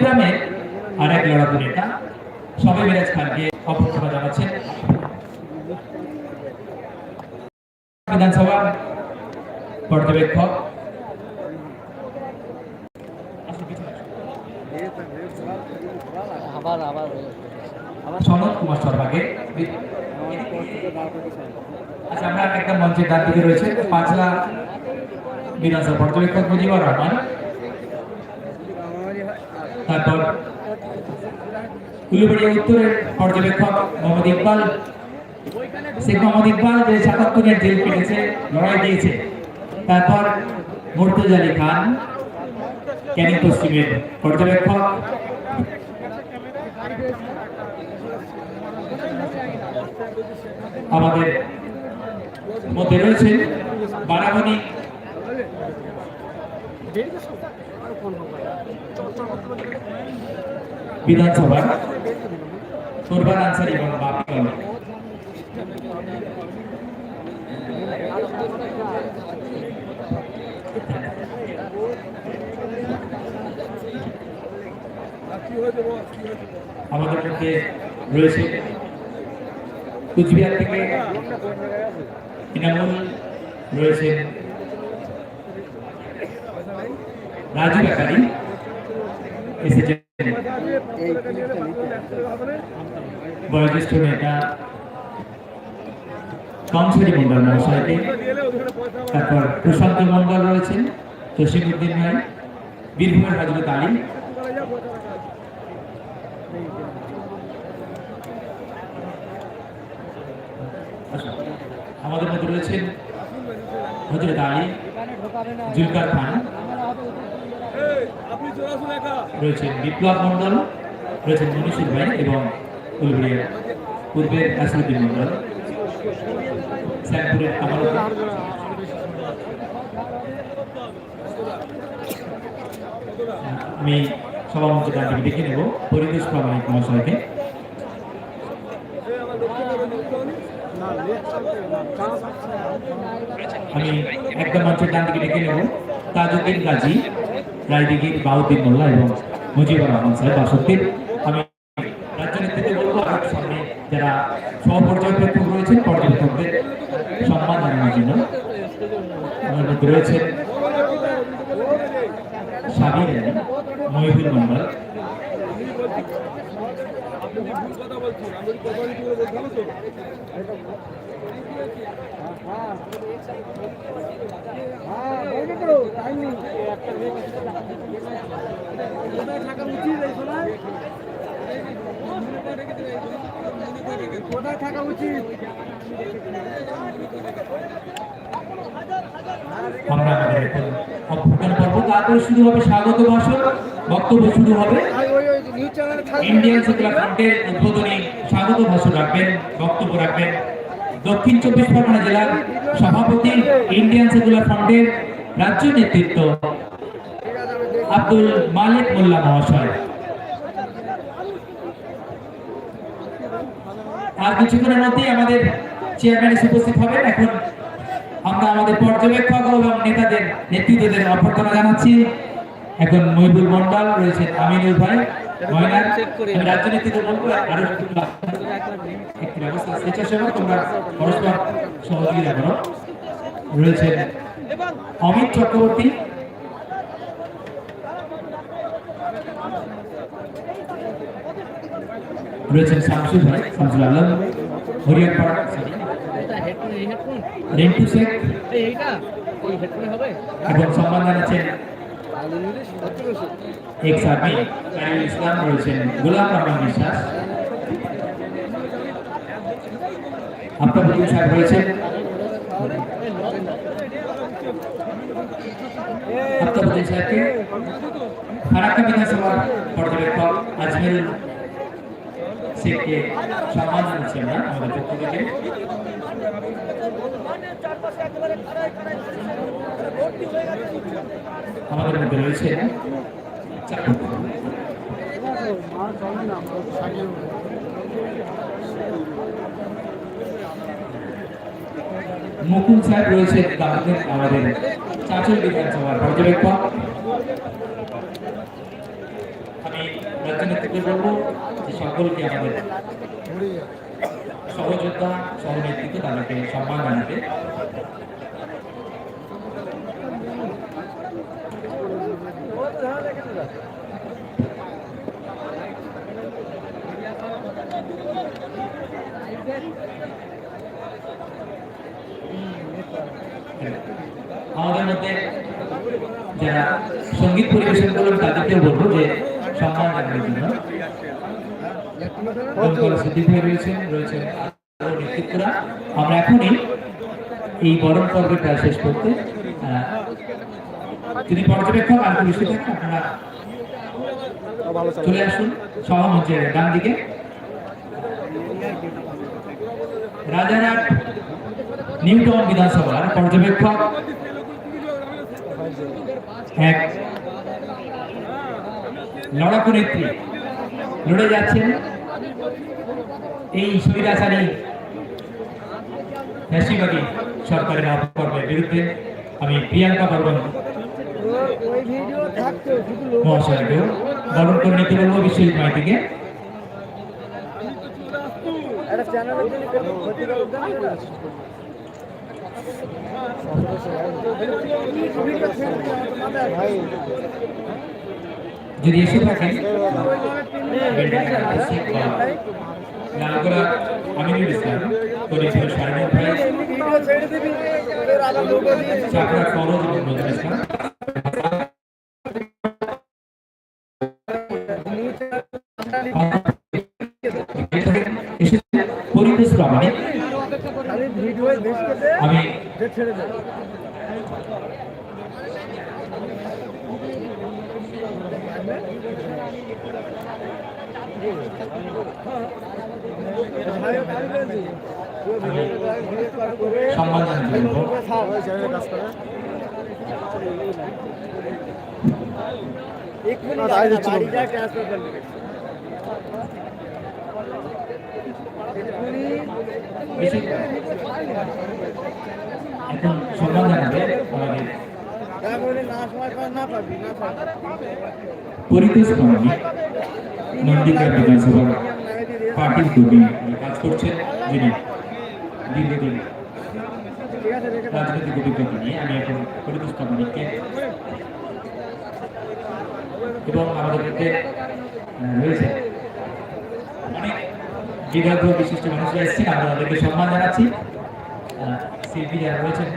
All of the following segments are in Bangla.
গ্রামের আর এক লড়াকু নেতা সবাই মিরাজ খানকে অভ্যর্থনা জানাচ্ছেন। বিধানসভা পর্যবেক্ষক। আচ্ছা আমরা একটা মঞ্চের ডান দিকে রয়েছে, পাঁচলা বিধানসভা পর্যবেক্ষক মুজিবুর রহমান তারপর উলুবাড়িয়া উত্তরের পর্যবেক্ষক মোহাম্মদ ইকবাল শেখ মোহাম্মদ ইকবাল যে সাতাত্তরের জেল কেটেছে লড়াই দিয়েছে তারপর মুর্তজ আলী খান ক্যানিং পশ্চিমের পর্যবেক্ষক আমাদের মধ্যে রয়েছে বারাবণী বিধানসভার কোরবান আনসারি আমাদের মধ্যে রয়েছে কুচবিহার থেকে রয়েছেন রাজু ব্যাপারী এসেছেন বয়োজ্যেষ্ঠ নেতা কংসরি মন্ডল মহাশয়কে। তারপর প্রশান্ত মন্ডল রয়েছেন জসিমুদ্দিন ভাই বীরভূমের হজরত আলী। আচ্ছা, আমাদের মধ্যে রয়েছেন হজরত আলী জুলকার খান। রয়েছেন বিপ্লব মন্ডল রয়েছেন মনীষী ভাই এবং উলবেড়িয়া পূর্বের আসরুদ্দিন মন্ডল আমি সভামঞ্চে তাকে ডেকে নেব। পরিবেশ প্রামাণিক মহাশয়কে। আমি একদম মঞ্চের ডান ডেকে নেব। তাজউদ্দিন গাজী রায়দিঘির বাউদ্দিন মোল্লা এবং মুজিবুর রহমান সাহেব বাসত্তির আমি রাজ্য নেতৃত্বে বলব, আর সামনে যারা সহপর্যবেক্ষক রয়েছেন, পর্যবেক্ষকদের সম্মান জানানোর জন্য আমার মধ্যে রয়েছেন সাবির আলী, মহিবুল মন্ডল হ্যাঁ বলবে তো টাইম একটা মেয়ে স্বাগত ভাষণ বক্তব্য শুরু হবে ইন্ডিয়ান উদ্বোধনী স্বাগত ভাষণ রাখবেন বক্তব্য রাখবেন। দক্ষিণ চব্বিশ পরগনা জেলার সভাপতি ইন্ডিয়ান সেকুলার ফ্রন্টের রাজ্য নেতৃত্ব আব্দুল মালিক মোল্লা মহাশয়। আর কিছুক্ষণের মধ্যেই আমাদের চেয়ারম্যান এসে উপস্থিত হবেন। এখন আমরা আমাদের পর্যবেক্ষক এবং নেতাদের নেতৃত্বদের অভ্যর্থনা জানাচ্ছি। এখন মহিবুল মন্ডল রয়েছে আমিনুল ভাই। ময়নার আমি রাজ্য নেতৃত্ব বলব আরও একটি ব্যবস্থা স্বেচ্ছাসেবক তোমরা পরস্পর সহযোগিতা করো। রয়েছেন অমিত চক্রবর্তী। রয়েছেন শামসুল ভাই শামসুল আলম। হরিয়ানপাড়া রেন্টু শেখ। এবং সম্মান জানাচ্ছেন এক্স আর্মি কারিউল ইসলাম রয়েছেন গোলাম রহমান বিশ্বাস আফতাবুদ্দিন সাহেব রয়েছেন আফতাবুদ্দিন সাহেবকে ফারাক্কা বিধানসভার পর্যবেক্ষক আজমেরুল শেখকে সম্মান জানাচ্ছি আমরা আমাদের পক্ষ থেকে আমাদের মধ্যে রয়েছে না মুকুল সাহেব রয়েছেন আমাদের আমাদের চাঁচল বিধানসভার পর্যবেক্ষক। আমি রাজনীতিকে বলব যে সকলকে আমাদের সহযোদ্ধা সহনেতৃত্ব তাদেরকে সম্মান জানাতে। আমাদের মধ্যে যারা সংগীত পরিবেশন করবেন, তাদেরকেও বলব যে সম্মান জানানোর জন্য রয়েছেন নেতৃত্বরা আমরা এখনই এই বরণ পর্বটা শেষ করতে যদি পর্যবেক্ষক আর পুলিশে থাকেন আপনারা চলে আসুন। সভামঞ্চের ডান দিকে। রাজারহাট নিউটাউন বিধানসভার পর্যবেক্ষক এক লড়াকু নেত্রী। লড়ে যাচ্ছেন এই স্বৈরাচারী ফ্যাসিবাদী সরকারের অপকর্মের বিরুদ্ধে। আমি প্রিয়াঙ্কা বর্মন। মহাশয়কেও বরণ করে নিতে বলব বিশ্বজিৎ মাইতিকে। ভাই। যদি এসে থাকেন আমি যে ছেড়ে দে ভাই ভাই বলছি তুই ভিডিও ভিডিও কল করে সম্মান এক এখন সম্মান জানাবে আমাদের তারপরে না সময় পাস না পাবি না পাবি। পরিবেশ প্রামাণিক নন্দিকা বিধানসভা পার্টির কর্মী কাজ করছেন। যিনি দীর্ঘদিন। রাজনৈতিক অভিজ্ঞতা নিয়ে আমি এখন প্রামাণিককে এবং আমাদের মধ্যে আহ, রয়েছে অনেক বিভাগ বিশিষ্ট মানুষরা এসেছেন। আমরা তাদেরকে সম্মান জানাচ্ছি। শিল্পী যারা রয়েছেন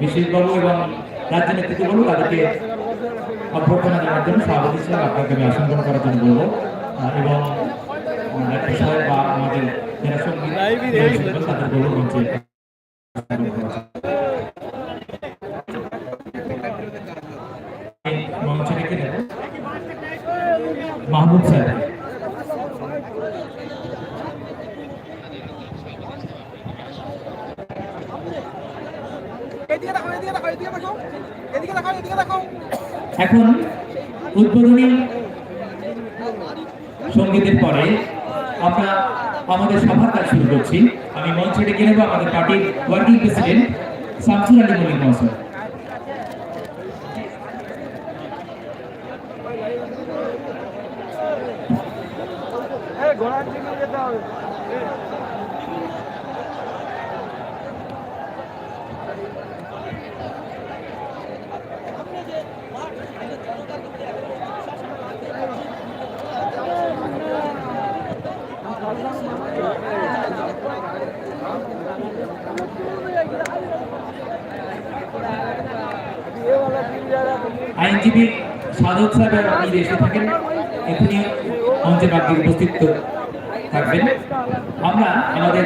বিশেষবাবু এবং রাজ্য নেতৃত্ব তাদেরকে অভ্যর্থনা জানার জন্য সভাপতি সাহেব আপনাকে আমি আসন করার জন্য বলব। এবং সাহেব বা আমাদের যারা সংগীত তাদের বলব মঞ্চে আসন গ্রহণ করার জন্য। এই মঞ্চে রেখে দেব মাহবুব সাহেব এদিকে দেখো এদিকে দেখো এদিকে দেখো এদিকে দেখো এদিকে দেখো এখন উদ্বোধনী সঙ্গীতের পরে আমরা আমাদের সভার কাজ শুরু করছি। আমি মঞ্চে ডেকে নেব আমাদের পার্টির ওয়ার্কিং প্রেসিডেন্ট শামসুল আলী মল্লিক মহাশয়। আইনজীবী সাধক সাহেব আপনি এসে থাকেন এখনই মঞ্চে উপস্থিত। থাকবেন আমরা আমাদের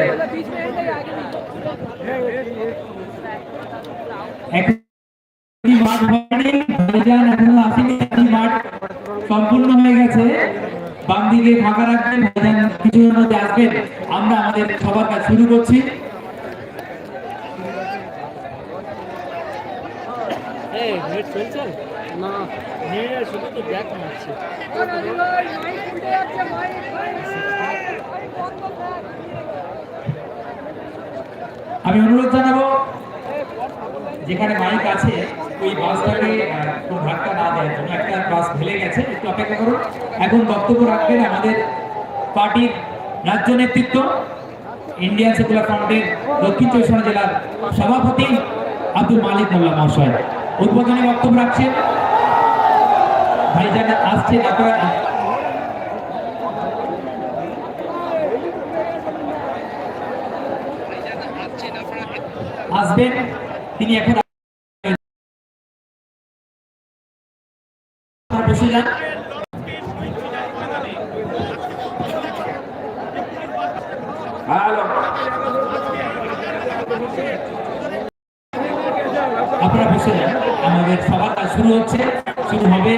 মাঠ এখনও আসেনি, মাঠ সম্পূর্ণ হয়ে গেছে। বাম দিকে ফাঁকা রাখবেন ভাইজান কিছুর মধ্যে আসবেন। আমরা আমাদের সবার কাজ শুরু করছি। না শুধু তো মারছে। আমি অনুরোধ জানাব, যেখানে মাইক আছে, ওই বাসটাকে কোনো ধাক্কা না দেয় জন্য একটা বাস ফেলে গেছে। একটু অপেক্ষা করুন। এখন বক্তব্য রাখবেন আমাদের পার্টির রাজ্য নেতৃত্ব ইন্ডিয়ান সেকুলার ফ্রন্টের দক্ষিণ চব্বিশ জেলার সভাপতি আব্দুল মালিক মোল্লা মহাশয়। উদ্বোধনী বক্তব্য রাখছেন। ভাইজান আসছেন আপনারা আসবেন তিনি এখন আপনারা বসে যান। আমাদের সভাটা শুরু হচ্ছে শুরু হবে।